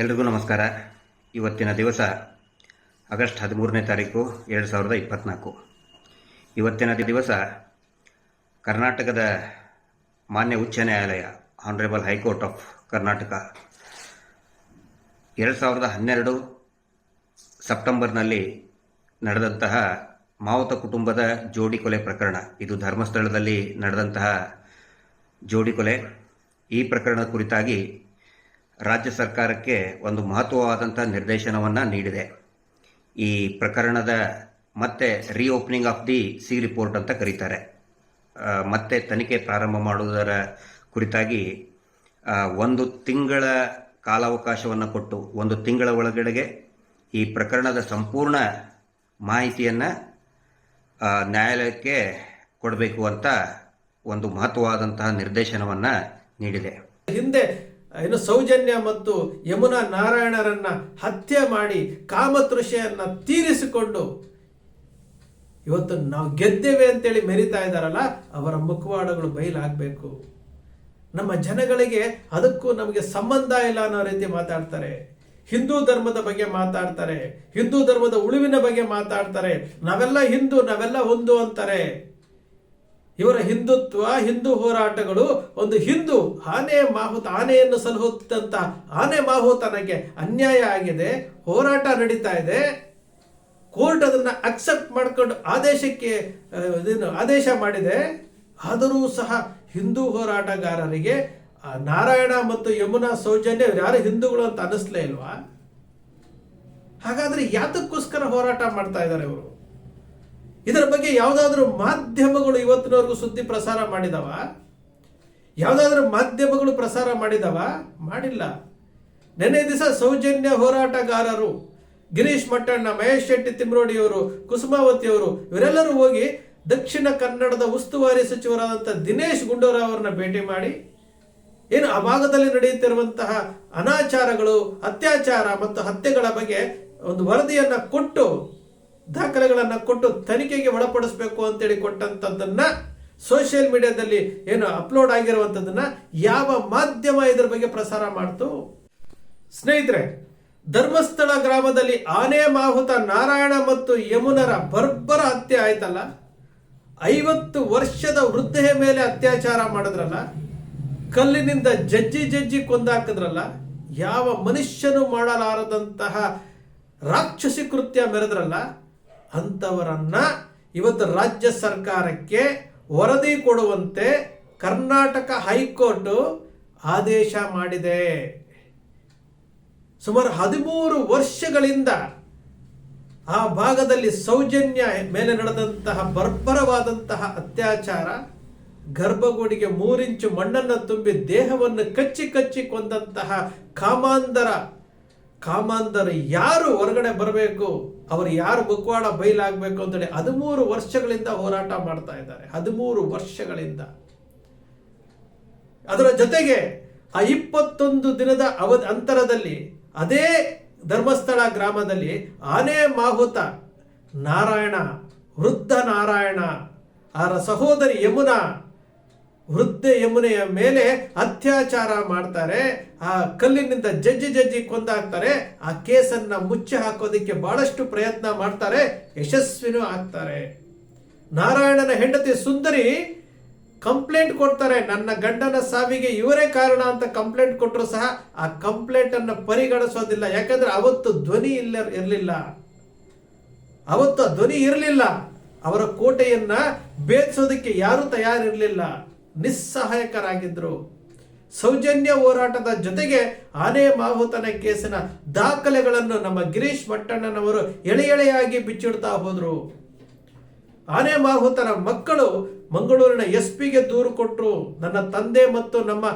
ಎಲ್ರಿಗೂ ನಮಸ್ಕಾರ. ಇವತ್ತಿನ ದಿವಸ ಆಗಸ್ಟ್ ಹದಿಮೂರನೇ ತಾರೀಕು ಎರಡು ಸಾವಿರದ ಇಪ್ಪತ್ತ್ನಾಲ್ಕು ಇವತ್ತಿನ ದಿವಸ ಕರ್ನಾಟಕದ ಮಾನ್ಯ ಉಚ್ಚ ನ್ಯಾಯಾಲಯ ಆನರೇಬಲ್ ಹೈಕೋರ್ಟ್ ಆಫ್ ಕರ್ನಾಟಕ ಎರಡು ಸಾವಿರದ ಹನ್ನೆರಡು ಸೆಪ್ಟೆಂಬರ್ನಲ್ಲಿ ನಡೆದಂತಹ ಮಾವುತ ಕುಟುಂಬದ ಜೋಡಿ ಕೊಲೆ ಪ್ರಕರಣ. ಇದು ಧರ್ಮಸ್ಥಳದಲ್ಲಿ ನಡೆದಂತಹ ಜೋಡಿ ಕೊಲೆ. ಈ ಪ್ರಕರಣದ ಕುರಿತಾಗಿ ರಾಜ್ಯ ಸರ್ಕಾರಕ್ಕೆ ಒಂದು ಮಹತ್ವವಾದಂಥ ನಿರ್ದೇಶನವನ್ನು ನೀಡಿದೆ. ಈ ಪ್ರಕರಣದ ಮತ್ತೆ reopening of the C report ಅಂತ ಕರೀತಾರೆ. ಮತ್ತೆ ತನಿಖೆ ಪ್ರಾರಂಭ ಮಾಡುವುದರ ಕುರಿತಾಗಿ ಒಂದು ತಿಂಗಳ ಕಾಲಾವಕಾಶವನ್ನು ಕೊಟ್ಟು, ಒಂದು ತಿಂಗಳ ಒಳಗಡೆಗೆ ಈ ಪ್ರಕರಣದ ಸಂಪೂರ್ಣ ಮಾಹಿತಿಯನ್ನು ನ್ಯಾಯಾಲಯಕ್ಕೆ ಕೊಡಬೇಕು ಅಂತ ಒಂದು ಮಹತ್ವವಾದಂತಹ ನಿರ್ದೇಶನವನ್ನು ನೀಡಿದೆ. ಹಿಂದೆ ಏನು ಸೌಜನ್ಯ ಮತ್ತು ಯಮುನಾ ನಾರಾಯಣರನ್ನ ಹತ್ಯೆ ಮಾಡಿ ಕಾಮತೃಷೆಯನ್ನ ತೀರಿಸಿಕೊಂಡು ಇವತ್ತು ನಾವು ಗೆದ್ದೇವೆ ಅಂತೇಳಿ ಮೆರಿತಾ ಇದ್ದಾರಲ್ಲ, ಅವರ ಮುಖವಾಡಗಳು ಬಯಲಾಗಬೇಕು. ನಮ್ಮ ಜನಗಳಿಗೆ ಅದಕ್ಕೂ ನಮಗೆ ಸಂಬಂಧ ಇಲ್ಲ ಅನ್ನೋ ರೀತಿ ಮಾತಾಡ್ತಾರೆ. ಹಿಂದೂ ಧರ್ಮದ ಬಗ್ಗೆ ಮಾತಾಡ್ತಾರೆ. ಹಿಂದೂ ಧರ್ಮದ ಉಳಿವಿನ ಬಗ್ಗೆ ಮಾತಾಡ್ತಾರೆ. ನಾವೆಲ್ಲ ಹಿಂದೂ, ನಾವೆಲ್ಲ ಒಂದು ಅಂತಾರೆ. ಇವರ ಹಿಂದುತ್ವ, ಹಿಂದೂ ಹೋರಾಟಗಳು ಒಂದು ಹಿಂದೂ ಆನೆ ಮಾಹುತ, ಆನೆಯನ್ನು ಸಲಹುತ್ತಂತ ಆನೆ ಮಾಹುತನಕ್ಕೆ ಅನ್ಯಾಯ ಆಗಿದೆ, ಹೋರಾಟ ನಡೀತಾ ಇದೆ. ಕೋರ್ಟ್ ಅದನ್ನು ಅಕ್ಸೆಪ್ಟ್ ಮಾಡ್ಕೊಂಡು ಆದೇಶಕ್ಕೆ ಆದೇಶ ಮಾಡಿದೆ. ಆದರೂ ಸಹ ಹಿಂದೂ ಹೋರಾಟಗಾರರಿಗೆ ನಾರಾಯಣ ಮತ್ತು ಯಮುನಾ ಸೌಜನ್ಯ ಯಾರು ಹಿಂದೂಗಳು ಅಂತ ಅನಿಸ್ಲೇ ಇಲ್ವಾ? ಹಾಗಾದ್ರೆ ಯಾತಕ್ಕೋಸ್ಕರ ಹೋರಾಟ ಮಾಡ್ತಾ ಇದ್ದಾರೆ ಇವರು? ಇದರ ಬಗ್ಗೆ ಯಾವುದಾದ್ರೂ ಮಾಧ್ಯಮಗಳು ಇವತ್ತಿನವರೆಗೂ ಸುದ್ದಿ ಪ್ರಸಾರ ಮಾಡಿದವ? ಯಾವುದಾದ್ರೂ ಮಾಧ್ಯಮಗಳು ಪ್ರಸಾರ ಮಾಡಿದವ? ಮಾಡಿಲ್ಲ. ನೆನ್ನೆ ದಿವಸ ಸೌಜನ್ಯ ಹೋರಾಟಗಾರರು ಗಿರೀಶ್ ಮಟ್ಟಣ್ಣ, ಮಹೇಶ್ ಶೆಟ್ಟಿ ತಿಮ್ರೋಡಿಯವರು, ಕುಸುಮಾವತಿಯವರು, ಇವರೆಲ್ಲರೂ ಹೋಗಿ ದಕ್ಷಿಣ ಕನ್ನಡದ ಉಸ್ತುವಾರಿ ಸಚಿವರಾದಂಥ ದಿನೇಶ್ ಗುಂಡೂರಾವ್ ಅವರನ್ನ ಭೇಟಿ ಮಾಡಿ, ಏನು ಆ ಭಾಗದಲ್ಲಿ ನಡೆಯುತ್ತಿರುವಂತಹ ಅನಾಚಾರಗಳು, ಅತ್ಯಾಚಾರ ಮತ್ತು ಹತ್ಯೆಗಳ ಬಗ್ಗೆ ಒಂದು ವರದಿಯನ್ನು ಕೊಟ್ಟು ದಾಖಲೆಗಳನ್ನ ಕೊಟ್ಟು ತನಿಖೆಗೆ ಒಳಪಡಿಸಬೇಕು ಅಂತೇಳಿ ಕೊಟ್ಟಂತದ್ದನ್ನ ಸೋಷಿಯಲ್ ಮೀಡಿಯಾದಲ್ಲಿ ಏನು ಅಪ್ಲೋಡ್ ಆಗಿರುವಂತದ್ದನ್ನ ಯಾವ ಮಾಧ್ಯಮ ಇದರ ಬಗ್ಗೆ ಪ್ರಸಾರ ಮಾಡ್ತು? ಸ್ನೇಹಿತರೆ, ಧರ್ಮಸ್ಥಳ ಗ್ರಾಮದಲ್ಲಿ ಆನೆ ಮಾಹುತ ನಾರಾಯಣ ಮತ್ತು ಯಮುನರ ಬರ್ಬರ ಹತ್ಯೆ ಆಯ್ತಲ್ಲ? ಐವತ್ತು ವರ್ಷದ ವೃದ್ಧೆಯ ಮೇಲೆ ಅತ್ಯಾಚಾರ ಮಾಡಿದ್ರಲ್ಲ? ಕಲ್ಲಿನಿಂದ ಜಜ್ಜಿ ಜಜ್ಜಿ ಕೊಂದಾಕಿದ್ರಲ್ಲ? ಯಾವ ಮನುಷ್ಯನು ಮಾಡಲಾರದಂತಹ ರಾಕ್ಷಸಿ ಕೃತ್ಯ ಮೆರೆದ್ರಲ್ಲ? ಅಂಥವರನ್ನ ಇವತ್ತು ರಾಜ್ಯ ಸರ್ಕಾರಕ್ಕೆ ವರದಿ ಕೊಡುವಂತೆ ಕರ್ನಾಟಕ ಹೈಕೋರ್ಟ್ ಆದೇಶ ಮಾಡಿದೆ. ಸುಮಾರು ಹದಿಮೂರು ವರ್ಷಗಳಿಂದ ಆ ಭಾಗದಲ್ಲಿ ಸೌಜನ್ಯ ಮೇಲೆ ನಡೆದಂತಹ ಬರ್ಬರವಾದಂತಹ ಅತ್ಯಾಚಾರ, ಗರ್ಭಗುಡಿಗೆ ಮೂರಿಂಚು ಮಣ್ಣನ್ನು ತುಂಬಿ ದೇಹವನ್ನು ಕಚ್ಚಿ ಕಚ್ಚಿ ಕೊಂದಂತಹ ಕಾಮಾಂಧರ ಕಾಮಾಂಧರು ಯಾರು ಹೊರಗಡೆ ಬರಬೇಕು? ಅವರು ಯಾರು ಮುಖವಾಡ ಬಯಲಾಗಬೇಕು ಅಂತೇಳಿ ಹದಿಮೂರು ವರ್ಷಗಳಿಂದ ಹೋರಾಟ ಮಾಡ್ತಾ ಇದ್ದಾರೆ. ಹದಿಮೂರು ವರ್ಷಗಳಿಂದ. ಅದರ ಜೊತೆಗೆ ಆ ಇಪ್ಪತ್ತೊಂದು ದಿನದ ಅವಧಿ ಅಂತರದಲ್ಲಿ ಅದೇ ಧರ್ಮಸ್ಥಳ ಗ್ರಾಮದಲ್ಲಿ ಆನೆ ಮಾಹುತ, ನಾರಾಯಣ, ವೃದ್ಧ ನಾರಾಯಣ ಅವರ ಸಹೋದರಿ ಯಮುನಾ ವೃದ್ಧ ಯಮುನೆಯ ಮೇಲೆ ಅತ್ಯಾಚಾರ ಮಾಡ್ತಾರೆ, ಆ ಕಲ್ಲಿನಿಂದ ಜಜ್ಜಿ ಜಜ್ಜಿ ಕೊಂದಾಕ್ತಾರೆ, ಆ ಕೇಸನ್ನ ಮುಚ್ಚಿ ಹಾಕೋದಕ್ಕೆ ಬಹಳಷ್ಟು ಪ್ರಯತ್ನ ಮಾಡ್ತಾರೆ, ಯಶಸ್ವಿನೂ ಆಗ್ತಾರೆ. ನಾರಾಯಣನ ಹೆಂಡತಿ ಸುಂದರಿ ಕಂಪ್ಲೇಂಟ್ ಕೊಡ್ತಾರೆ, ನನ್ನ ಗಂಡನ ಸಾವಿಗೆ ಇವರೇ ಕಾರಣ ಅಂತ ಕಂಪ್ಲೇಂಟ್ ಕೊಟ್ಟರು ಸಹ ಆ ಕಂಪ್ಲೇಂಟ್ ಅನ್ನು ಪರಿಗಣಿಸೋದಿಲ್ಲ. ಯಾಕಂದ್ರೆ ಅವತ್ತು ಧ್ವನಿ ಇಲ್ಲ ಇರಲಿಲ್ಲ. ಅವತ್ತು ಧ್ವನಿ ಇರಲಿಲ್ಲ. ಅವರ ಕೋಟೆಯನ್ನ ಬೇಯಿಸೋದಕ್ಕೆ ಯಾರು ತಯಾರಿರಲಿಲ್ಲ. ನಿಸ್ಸಹಾಯಕರಾಗಿದ್ರು. ಸೌಜನ್ಯ ಹೋರಾಟದ ಜೊತೆಗೆ ಆನೆ ಮಾಹುತನ ಕೇಸಿನ ದಾಖಲೆಗಳನ್ನು ನಮ್ಮ ಗಿರೀಶ್ ಮಟ್ಟಣ್ಣನವರು ಎಳೆ ಎಳೆಯಾಗಿ ಬಿಚ್ಚಿಡ್ತಾ ಹೋದರು. ಆನೆ ಮಾಹುತನ ಮಕ್ಕಳು ಮಂಗಳೂರಿನ ಎಸ್ ಪಿಗೆ ದೂರು ಕೊಟ್ಟರು ನನ್ನ ತಂದೆ ಮತ್ತು ನಮ್ಮ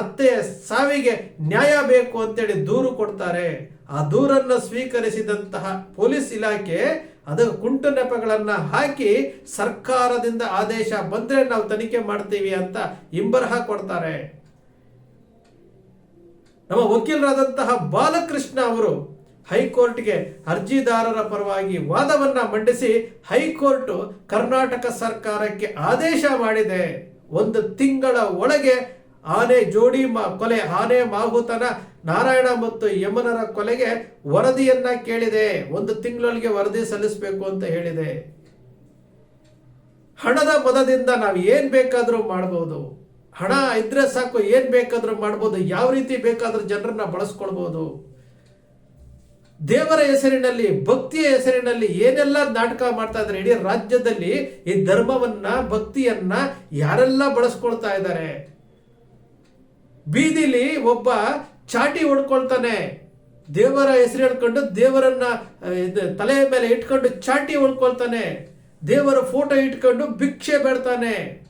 ಅತ್ತೆಯ ಸಾವಿಗೆ ನ್ಯಾಯ ಬೇಕು ಅಂತೇಳಿ ದೂರು ಕೊಡ್ತಾರೆ. ಆ ದೂರನ್ನು ಸ್ವೀಕರಿಸಿದಂತಹ ಪೊಲೀಸ್ ಇಲಾಖೆ ಅದು ಕುಂಟು ನೆಪಗಳನ್ನು ಹಾಕಿ ಸರ್ಕಾರದಿಂದ ಆದೇಶ ಬಂದ್ರೆ ನಾವು ತನಿಖೆ ಮಾಡ್ತೀವಿ ಅಂತ ಇಂಬರಹ ಕೊಡ್ತಾರೆ. ನಮ್ಮ ವಕೀಲರಾದಂತಹ ಬಾಲಕೃಷ್ಣ ಅವರು ಹೈಕೋರ್ಟ್ಗೆ ಅರ್ಜಿದಾರರ ಪರವಾಗಿ ವಾದವನ್ನ ಮಂಡಿಸಿ ಹೈಕೋರ್ಟ್ ಕರ್ನಾಟಕ ಸರ್ಕಾರಕ್ಕೆ ಆದೇಶ ಮಾಡಿದೆ. ಒಂದು ತಿಂಗಳ ಒಳಗೆ ಆನೆ ಜೋಡಿ ಮಾ ಕೊಲೆ, ಆನೆ ಮಾಹುತನ ನಾರಾಯಣ ಮತ್ತು ಯಮನರ ಕೊಲೆಗೆ ವರದಿಯನ್ನ ಕೇಳಿದೆ. ಒಂದು ತಿಂಗಳೊಳಗೆ ವರದಿ ಸಲ್ಲಿಸಬೇಕು ಅಂತ ಹೇಳಿದೆ. ಹಣದ ಮದದಿಂದ ನಾವು ಏನ್ ಬೇಕಾದರೂ ಮಾಡಬಹುದು ಹಣ ಇದ್ರೆ ಸಾಕು, ಏನ್ ಬೇಕಾದರೂ ಮಾಡ್ಬೋದು. ಯಾವ ರೀತಿ ಬೇಕಾದ್ರೂ ಜನರನ್ನ ಬಳಸ್ಕೊಳ್ಬಹುದು ದೇವರ ಹೆಸರಿನಲ್ಲಿ, ಭಕ್ತಿಯ ಹೆಸರಿನಲ್ಲಿ ಏನೆಲ್ಲ ನಾಟಕ ಮಾಡ್ತಾ ಇದ್ದಾರೆ. ರಾಜ್ಯದಲ್ಲಿ ಈ ಧರ್ಮವನ್ನ, ಭಕ್ತಿಯನ್ನ ಯಾರೆಲ್ಲ ಬಳಸ್ಕೊಳ್ತಾ ಇದ್ದಾರೆ? ಬೀದಿಲಿ ಒಬ್ಬ ಚಾಟಿ ಹೊಡ್ಕೊಳ್ತಾನೆ. ದೇವರ ಹೆಸರು ಹೇಳ್ಕೊಂಡು ದೇವರನ್ನ ತಲೆಯ ಮೇಲೆ ಇಟ್ಕೊಂಡು ಚಾಟಿ ಹೊಡ್ಕೊಳ್ತಾನೆ. ದೇವರ ಫೋಟೋ ಇಟ್ಕೊಂಡು ಭಿಕ್ಷೆ ಬೇಡ್ತಾನೆ.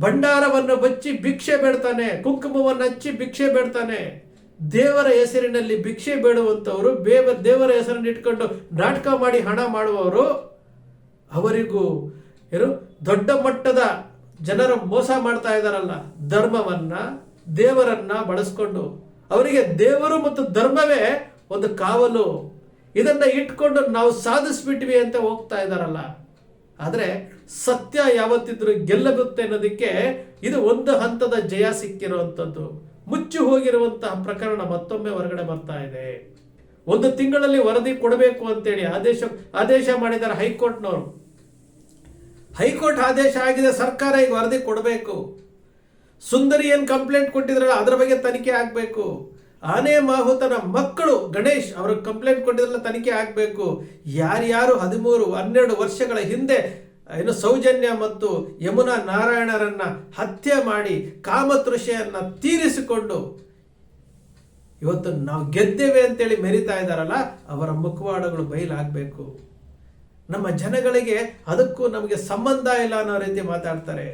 ಭಂಡಾರವನ್ನು ಬಚ್ಚಿ ಭಿಕ್ಷೆ ಬೇಡ್ತಾನೆ. ಕುಂಕುಮವನ್ನು ಹಚ್ಚಿ ಭಿಕ್ಷೆ ಬೇಡ್ತಾನೆ. ದೇವರ ಹೆಸರಿನಲ್ಲಿ ಭಿಕ್ಷೆ ಬೇಡುವಂತವರು ಬೇವ ದೇವರ ಹೆಸರನ್ನು ಇಟ್ಕೊಂಡು ನಾಟಕ ಮಾಡಿ ಹಣ ಮಾಡುವವರು ಅವರಿಗೂ, ಏನು ದೊಡ್ಡ ಮಟ್ಟದ ಜನರು ಮೋಸ ಮಾಡ್ತಾ ಇದ್ದಾರಲ್ಲ, ಧರ್ಮವನ್ನ ದೇವರನ್ನ ಬಳಸ್ಕೊಂಡು. ಅವರಿಗೆ ದೇವರು ಮತ್ತು ಧರ್ಮವೇ ಒಂದು ಕಾವಲು. ಇದನ್ನ ಇಟ್ಕೊಂಡು ನಾವು ಸಾಧಿಸ್ಬಿಟ್ವಿ ಅಂತ ಹೋಗ್ತಾ ಇದ್ದಾರಲ್ಲ. ಆದ್ರೆ ಸತ್ಯ ಯಾವತ್ತಿದ್ರು ಗೆಲ್ಲಗುತ್ತೆ ಅನ್ನೋದಕ್ಕೆ ಇದು ಒಂದು ಹಂತದ ಜಯ ಸಿಕ್ಕಿರುವಂಥದ್ದು ಮುಚ್ಚಿ ಹೋಗಿರುವಂತಹ ಪ್ರಕರಣ ಮತ್ತೊಮ್ಮೆ ಹೊರಗಡೆ ಬರ್ತಾ ಇದೆ. ಒಂದು ತಿಂಗಳಲ್ಲಿ ವರದಿ ಕೊಡಬೇಕು ಅಂತೇಳಿ ಆದೇಶ ಆದೇಶ ಮಾಡಿದ್ದಾರೆ ಹೈಕೋರ್ಟ್ನವರು. ಹೈಕೋರ್ಟ್ ಆದೇಶ ಆಗಿದೆ, ಸರ್ಕಾರ ಈಗ ವರದಿ ಕೊಡಬೇಕು. ಸುಂದರಿ ಏನು ಕಂಪ್ಲೇಂಟ್ ಕೊಟ್ಟಿದ್ರಲ್ಲ, ಅದರ ಬಗ್ಗೆ ತನಿಖೆ ಆಗಬೇಕು. ಆನೆ ಮಾಹುತನ ಮಕ್ಕಳು, ಗಣೇಶ್ ಅವ್ರಿಗೆ ಕಂಪ್ಲೇಂಟ್ ಕೊಟ್ಟಿದ್ರಲ್ಲ, ತನಿಖೆ ಆಗಬೇಕು. ಯಾರ್ಯಾರು ಹದಿಮೂರು, ಹನ್ನೆರಡು ವರ್ಷಗಳ ಹಿಂದೆ, ಏನು ಸೌಜನ್ಯ ಮತ್ತು ಯಮುನಾ ನಾರಾಯಣರನ್ನ ಹತ್ಯೆ ಮಾಡಿ ಕಾಮತೃಷೆಯನ್ನ ತೀರಿಸಿಕೊಂಡು, ಇವತ್ತು ನಾವು ಗೆದ್ದೇವೆ ಅಂತೇಳಿ ಮೆರಿತಾ ಇದ್ದಾರಲ್ಲ, ಅವರ ಮುಖವಾಡಗಳು ಬಯಲಾಗಬೇಕು. ನಮ್ಮ ಜನಗಳಿಗೆ ಅದಕ್ಕೂ ನಮಗೆ ಸಂಬಂಧ ಇಲ್ಲ ಅನ್ನೋ ರೀತಿ ಮಾತಾಡ್ತಾರೆ.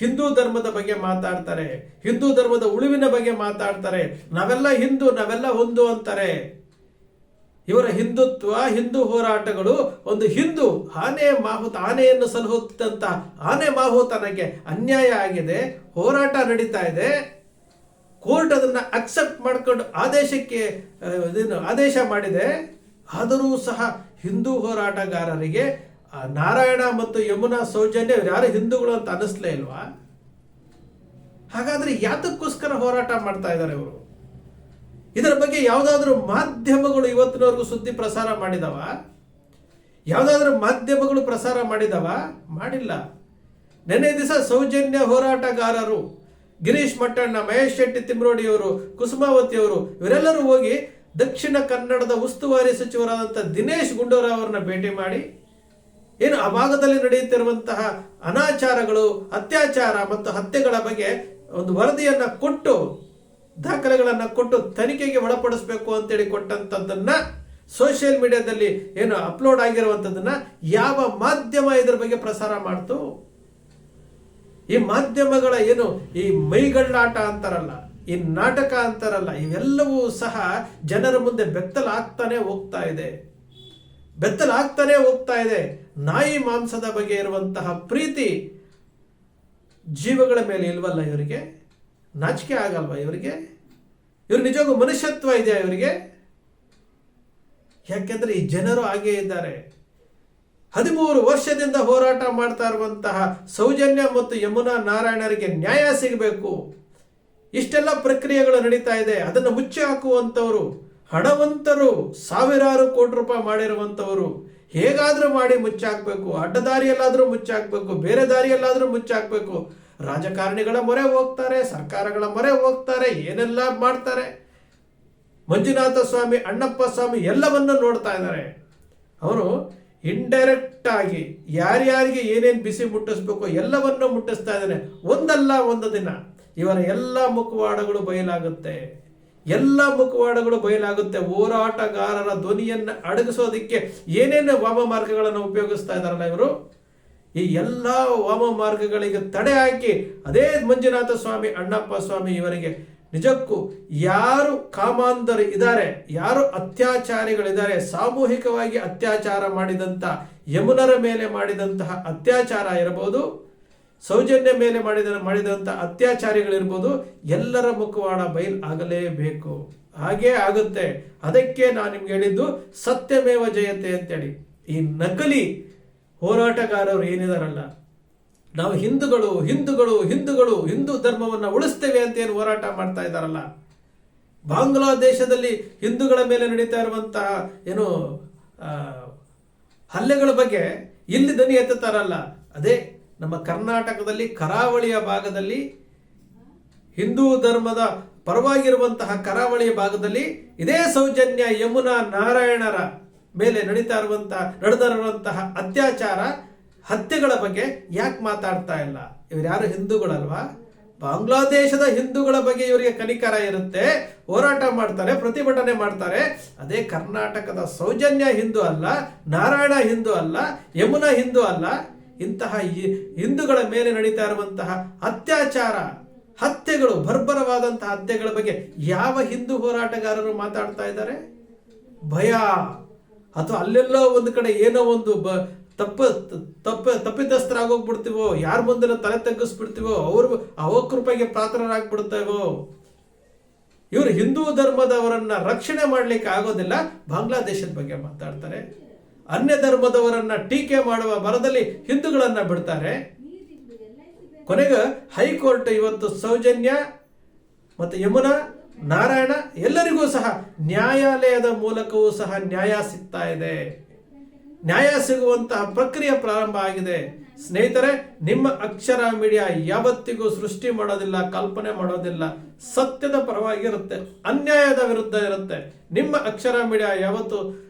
ಹಿಂದೂ ಧರ್ಮದ ಬಗ್ಗೆ ಮಾತಾಡ್ತಾರೆ. ಹಿಂದೂ ಧರ್ಮದ ಉಳಿವಿನ ಬಗ್ಗೆ ಮಾತಾಡ್ತಾರೆ. ನಾವೆಲ್ಲ ಹಿಂದೂ, ನಾವೆಲ್ಲ ಒಂದು ಅಂತಾರೆ. ಇವರ ಹಿಂದುತ್ವ, ಹಿಂದೂ ಹೋರಾಟಗಳು ಒಂದು ಹಿಂದೂ ಆನೆ ಮಾಹುತ ಆನೆಯನ್ನು ಸಲಹುತ್ತಂತ ಆನೆ ಮಾಹುತನಕ್ಕೆ ಅನ್ಯಾಯ ಆಗಿದೆ, ಹೋರಾಟ ನಡೀತಾ ಇದೆ. ಕೋರ್ಟ್ ಅದನ್ನ ಅಕ್ಸೆಪ್ಟ್ ಮಾಡ್ಕೊಂಡು ಆದೇಶಕ್ಕೆ ಆದೇಶ ಮಾಡಿದೆ. ಆದರೂ ಸಹ ಹಿಂದೂ ಹೋರಾಟಗಾರರಿಗೆ ನಾರಾಯಣ ಮತ್ತು ಯಮುನಾ ಸೌಜನ್ಯ ಯಾರು ಹಿಂದೂಗಳು ಅಂತ ಅನ್ನಿಸ್ಲೇ ಇಲ್ವಾ? ಹಾಗಾದ್ರೆ ಯಾತಕ್ಕೋಸ್ಕರ ಹೋರಾಟ ಮಾಡ್ತಾ ಇದ್ದಾರೆ ಇವರು? ಇದರ ಬಗ್ಗೆ ಯಾವುದಾದ್ರೂ ಮಾಧ್ಯಮಗಳು ಇವತ್ತಿನವರೆಗೂ ಸುದ್ದಿ ಪ್ರಸಾರ ಮಾಡಿದವ? ಯಾವುದಾದ್ರೂ ಮಾಧ್ಯಮಗಳು ಪ್ರಸಾರ ಮಾಡಿದವ? ಮಾಡಿಲ್ಲ. ನೆನ್ನೆ ದಿವಸ ಸೌಜನ್ಯ ಹೋರಾಟಗಾರರು ಗಿರೀಶ್ ಮಟ್ಟಣ್ಣ, ಮಹೇಶ್ ಶೆಟ್ಟಿ ತಿಮ್ರೋಡಿಯವರು, ಕುಸುಮಾವತಿಯವರು, ಇವರೆಲ್ಲರೂ ಹೋಗಿ ದಕ್ಷಿಣ ಕನ್ನಡದ ಉಸ್ತುವಾರಿ ಸಚಿವರಾದಂಥ ದಿನೇಶ್ ಗುಂಡೂರಾವ್ ಅವರನ್ನ ಭೇಟಿ ಮಾಡಿ ಏನು ಆ ಭಾಗದಲ್ಲಿ ನಡೆಯುತ್ತಿರುವಂತಹ ಅನಾಚಾರಗಳು, ಅತ್ಯಾಚಾರ ಮತ್ತು ಹತ್ಯೆಗಳ ಬಗ್ಗೆ ಒಂದು ವರದಿಯನ್ನು ಕೊಟ್ಟು, ದಾಖಲೆಗಳನ್ನು ಕೊಟ್ಟು ತನಿಖೆಗೆ ಒಳಪಡಿಸಬೇಕು ಅಂತೇಳಿ ಕೊಟ್ಟಂತದ್ದನ್ನ ಸೋಷಿಯಲ್ ಮೀಡಿಯಾದಲ್ಲಿ ಏನು ಅಪ್ಲೋಡ್ ಆಗಿರುವಂತದ್ದನ್ನ ಯಾವ ಮಾಧ್ಯಮ ಇದರ ಬಗ್ಗೆ ಪ್ರಸಾರ ಮಾಡ್ತು? ಈ ಮಾಧ್ಯಮಗಳ ಏನು ಈ ಮೈಗಳ್ಳಾಟ ಅಂತಾರಲ್ಲ ಈ ನಾಟಕ ಅಂತಾರಲ್ಲ, ಇವೆಲ್ಲವೂ ಸಹ ಜನರ ಮುಂದೆ ಬೆತ್ತಲಾಗ್ತಾನೆ ಹೋಗ್ತಾ ಇದೆ. ಬೆತ್ತಲಾಗ್ತಾನೆ ಹೋಗ್ತಾ ಇದೆ. ನಾಯಿ ಮಾಂಸದ ಬಗ್ಗೆ ಇರುವಂತಹ ಪ್ರೀತಿ ಜೀವಗಳ ಮೇಲೆ ಇಲ್ವಲ್ಲ ಇವರಿಗೆ? ನಾಚಿಕೆ ಆಗಲ್ವಾ ಇವರಿಗೆ? ಇವ್ರು ನಿಜವಾಗೂ ಮನುಷ್ಯತ್ವ ಇದೆಯಾ ಇವರಿಗೆ? ಯಾಕೆಂದ್ರೆ ಈ ಜನರು ಹಾಗೇ ಇದ್ದಾರೆ. ಹದಿಮೂರು ವರ್ಷದಿಂದ ಹೋರಾಟ ಮಾಡ್ತಾ ಇರುವಂತಹ ಸೌಜನ್ಯ ಮತ್ತು ಯಮುನಾ ನಾರಾಯಣರಿಗೆ ನ್ಯಾಯ ಸಿಗಬೇಕು. ಇಷ್ಟೆಲ್ಲ ಪ್ರಕ್ರಿಯೆಗಳು ನಡೀತಾ ಇದೆ. ಅದನ್ನು ಮುಚ್ಚಿ ಹಾಕುವಂತವರು ಹಣವಂತರು, ಸಾವಿರಾರು ಕೋಟಿ ರೂಪಾಯಿ ಮಾಡಿರುವಂಥವರು ಹೇಗಾದರೂ ಮಾಡಿ ಮುಚ್ಚಾಕಬೇಕು. ಅಡ್ಡದಾರಿಯಲ್ಲಾದರೂ ಮುಚ್ಚಾಕ್ಬೇಕು. ಬೇರೆ ದಾರಿಯಲ್ಲಾದರೂ ಮುಚ್ಚಾಕ್ಬೇಕು. ರಾಜಕಾರಣಿಗಳ ಮೊರೆ ಹೋಗ್ತಾರೆ, ಸರ್ಕಾರಗಳ ಮೊರೆ ಹೋಗ್ತಾರೆ, ಏನೆಲ್ಲ ಮಾಡ್ತಾರೆ. ಮಂಜುನಾಥ ಸ್ವಾಮಿ, ಅಣ್ಣಪ್ಪ ಸ್ವಾಮಿ ಎಲ್ಲವನ್ನು ನೋಡ್ತಾ ಇದ್ದಾರೆ. ಅವರು ಇಂಡೈರೆಕ್ಟ್ ಆಗಿ ಯಾರ್ಯಾರಿಗೆ ಏನೇನು ಬಿಸಿ ಮುಟ್ಟಿಸ್ಬೇಕು ಎಲ್ಲವನ್ನು ಮುಟ್ಟಿಸ್ತಾ ಇದ್ದಾರೆ. ಒಂದಲ್ಲ ಒಂದು ದಿನ. ಇವರ ಎಲ್ಲ ಮುಖವಾಡಗಳು ಬಯಲಾಗುತ್ತೆ. ಎಲ್ಲ ಮುಖವಾಡಗಳು ಬಯಲಾಗುತ್ತೆ. ಹೋರಾಟಗಾರರ ಧ್ವನಿಯನ್ನು ಅಡಗಿಸೋದಕ್ಕೆ ಏನೇನು ವಾಮ ಮಾರ್ಗಗಳನ್ನು ಉಪಯೋಗಿಸ್ತಾ ಇದ್ದಾರಲ್ಲ ಇವರು? ಈ ಎಲ್ಲ ವಾಮ ಮಾರ್ಗಗಳಿಗೆ ತಡೆ ಹಾಕಿ ಅದೇ ಮಂಜುನಾಥ ಸ್ವಾಮಿ, ಅಣ್ಣಪ್ಪ ಸ್ವಾಮಿ ಇವರಿಗೆ ನಿಜಕ್ಕೂ ಯಾರು ಕಾಮಾಂಧರು ಇದ್ದಾರೆ, ಯಾರು ಅತ್ಯಾಚಾರಿಗಳಿದ್ದಾರೆ, ಸಾಮೂಹಿಕವಾಗಿ ಅತ್ಯಾಚಾರ ಮಾಡಿದಂತ, ಯಮುನರ ಮೇಲೆ ಮಾಡಿದಂತಹ ಅತ್ಯಾಚಾರ ಇರಬಹುದು? ಸೌಜನ್ಯ ಮೇಲೆ ಮಾಡಿದ ಮಾಡಿದಂಥ ಅತ್ಯಾಚಾರಿಗಳಿರ್ಬೋದು, ಎಲ್ಲರ ಮುಖವಾಡ ಬಯಲ್ ಆಗಲೇಬೇಕು. ಹಾಗೇ ಆಗುತ್ತೆ. ಅದಕ್ಕೆ ನಾನು ನಿಮ್ಗೆ ಹೇಳಿದ್ದು, ಸತ್ಯಮೇವ ಜಯತೆ ಅಂತೇಳಿ. ಈ ನಕಲಿ ಹೋರಾಟಗಾರರು ಏನಿದಾರಲ್ಲ, ನಾವು ಹಿಂದೂಗಳು ಹಿಂದೂಗಳು ಹಿಂದೂಗಳು, ಹಿಂದೂ ಧರ್ಮವನ್ನು ಉಳಿಸ್ತೇವೆ ಅಂತ ಏನು ಹೋರಾಟ ಮಾಡ್ತಾ ಇದ್ದಾರಲ್ಲ ಬಾಂಗ್ಲಾದೇಶದಲ್ಲಿ ಹಿಂದೂಗಳ ಮೇಲೆ ನಡೀತಾ ಇರುವಂತಹ ಏನು ಹಲ್ಲೆಗಳ ಬಗ್ಗೆ ಇಲ್ಲಿ ದನಿ ಎತ್ತುತ್ತಾರಲ್ಲ, ಅದೇ ನಮ್ಮ ಕರ್ನಾಟಕದಲ್ಲಿ ಕರಾವಳಿಯ ಭಾಗದಲ್ಲಿ ಹಿಂದೂ ಧರ್ಮದ ಪರವಾಗಿರುವಂತಹ ಕರಾವಳಿಯ ಭಾಗದಲ್ಲಿ ಇದೇ ಸೌಜನ್ಯ ಯಮುನಾ ನಾರಾಯಣರ ಮೇಲೆ ನಡೀತಾ ಇರುವಂತಹ ನಡೆದ ಇರುವಂತಹ ಅತ್ಯಾಚಾರ, ಹತ್ಯೆಗಳ ಬಗ್ಗೆ ಯಾಕೆ ಮಾತಾಡ್ತಾ ಇಲ್ಲ? ಇವ್ರು ಯಾರು ಹಿಂದೂಗಳಲ್ವಾ? ಬಾಂಗ್ಲಾದೇಶದ ಹಿಂದೂಗಳ ಬಗ್ಗೆ ಇವರಿಗೆ ಕನಿಕರ ಇರುತ್ತೆ. ಹೋರಾಟ ಮಾಡ್ತಾರೆ, ಪ್ರತಿಭಟನೆ ಮಾಡ್ತಾರೆ. ಅದೇ ಕರ್ನಾಟಕದ ಸೌಜನ್ಯ ಹಿಂದೂ ಅಲ್ಲ, ನಾರಾಯಣ ಹಿಂದೂ ಅಲ್ಲ, ಯಮುನಾ ಹಿಂದೂ ಅಲ್ಲ. ಇಂತಹ ಹಿಂದೂಗಳ ಮೇಲೆ ನಡೀತಾ ಇರುವಂತಹ ಅತ್ಯಾಚಾರ, ಹತ್ಯೆಗಳು, ಬರ್ಬರವಾದಂತಹ ಹತ್ಯೆಗಳ ಬಗ್ಗೆ ಯಾವ ಹಿಂದೂ ಹೋರಾಟಗಾರರು ಮಾತಾಡ್ತಾ ಇದ್ದಾರೆ? ಭಯ. ಅಥವಾ ಅಲ್ಲೆಲ್ಲೋ ಒಂದು ಕಡೆ ಏನೋ ಒಂದು ಬ, ತಪ್ಪ ತಪ್ಪ, ತಪ್ಪಿತಸ್ಥರಾಗೋಗ್ಬಿಡ್ತೀವೋ, ಯಾರ ಮುಂದೆ ತಲೆ ತಗ್ಗಿಸ್ಬಿಡ್ತೀವೋ, ಅವ್ರು ಅವಕೃಪೆಗೆ ಪಾತ್ರರಾಗ್ಬಿಡ್ತೇವೋ ಇವರು ಹಿಂದೂ ಧರ್ಮದವರನ್ನ ರಕ್ಷಣೆ ಮಾಡ್ಲಿಕ್ಕೆ ಆಗೋದಿಲ್ಲ, ಬಾಂಗ್ಲಾದೇಶದ ಬಗ್ಗೆ ಮಾತಾಡ್ತಾರೆ. ಅನ್ಯ ಧರ್ಮದವರನ್ನ ಟೀಕೆ ಮಾಡುವ ಬರದಲ್ಲಿ ಹಿಂದೂಗಳನ್ನ ಬಿಡ್ತಾರೆ. ಕೊನೆಗೆ ಹೈಕೋರ್ಟ್ ಇವತ್ತು ಸೌಜನ್ಯ ಮತ್ತು ಯಮುನಾ, ನಾರಾಯಣ ಎಲ್ಲರಿಗೂ ಸಹ ನ್ಯಾಯಾಲಯದ ಮೂಲಕವೂ ಸಹ ನ್ಯಾಯ ಸಿಗ್ತಾ ಇದೆ. ನ್ಯಾಯ ಸಿಗುವಂತಹ ಪ್ರಕ್ರಿಯೆ ಪ್ರಾರಂಭ ಆಗಿದೆ. ಸ್ನೇಹಿತರೆ, ನಿಮ್ಮ ಅಕ್ಷರ ಮೀಡಿಯಾ ಯಾವತ್ತಿಗೂ ಸೃಷ್ಟಿ ಮಾಡೋದಿಲ್ಲ, ಕಲ್ಪನೆ ಮಾಡೋದಿಲ್ಲ, ಸತ್ಯದ ಪರವಾಗಿರುತ್ತೆ, ಅನ್ಯಾಯದ ವಿರುದ್ಧ ಇರುತ್ತೆ. ನಿಮ್ಮ ಅಕ್ಷರ ಮೀಡಿಯಾ ಯಾವತ್ತು